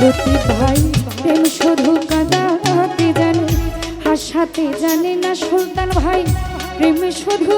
লতি ভাই প্রেম শুধু কাঁদাতে জানে? হাসাতে জানে না সুলতান ভাই প্রেম শুধু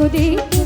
खुदी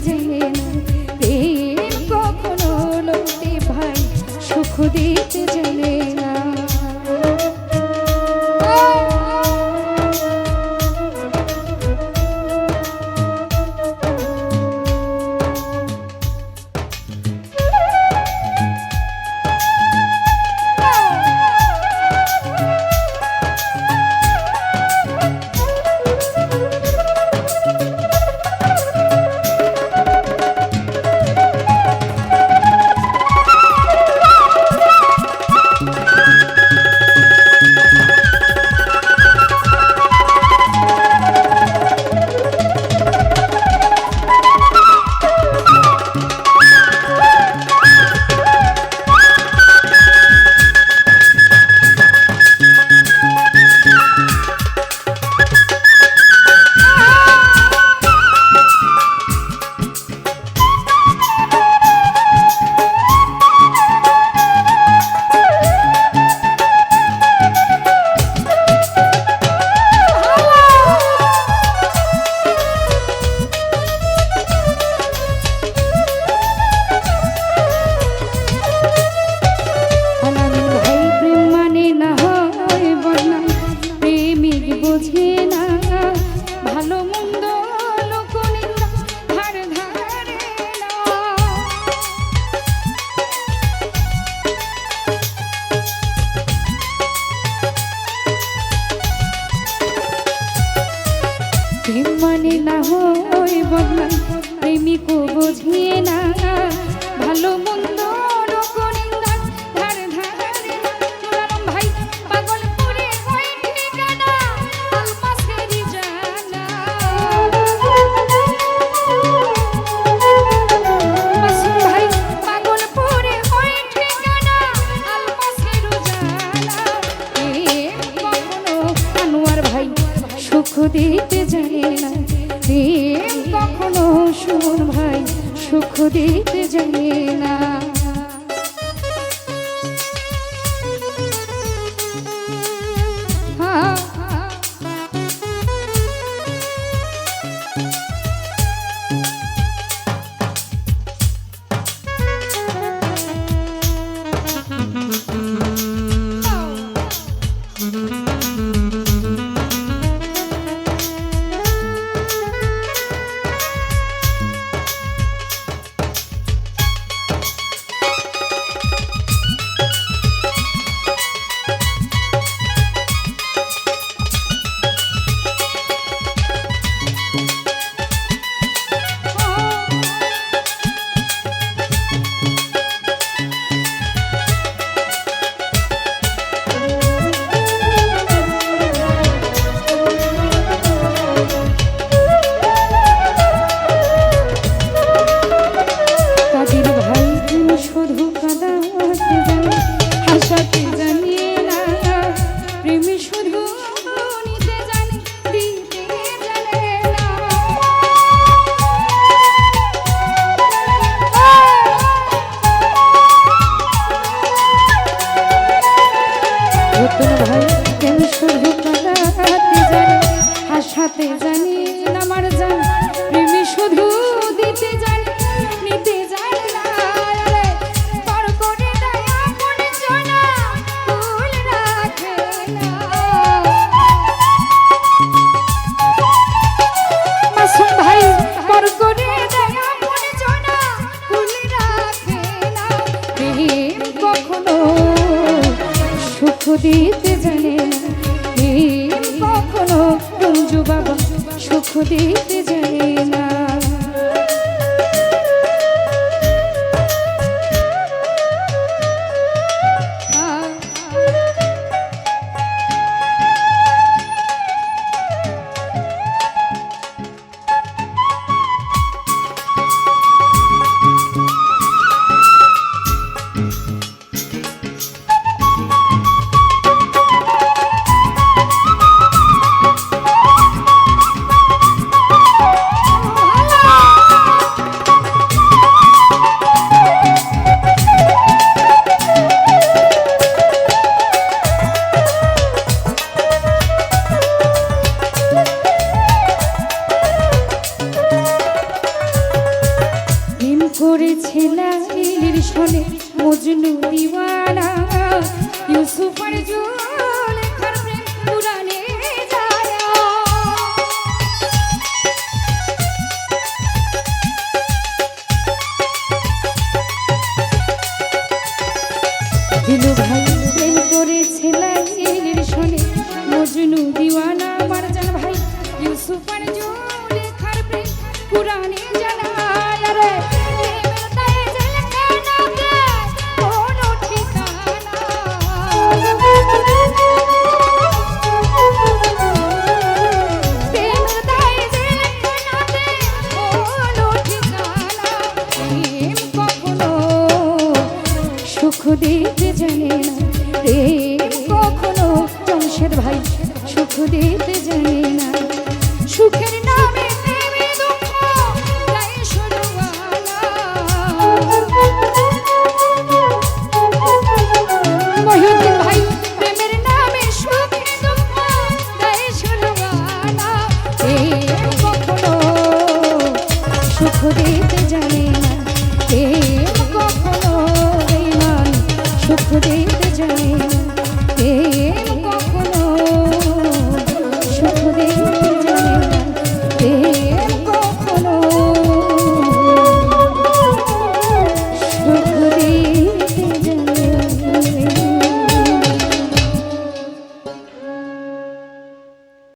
হাসাতে জানি না আমার জান করেছে লাহির শোনে মজনু দিওয়ানা। ইউসুফ আর জোন ভাই প্রেম করেছে মজনু দিওয়ানা। যেতে চাই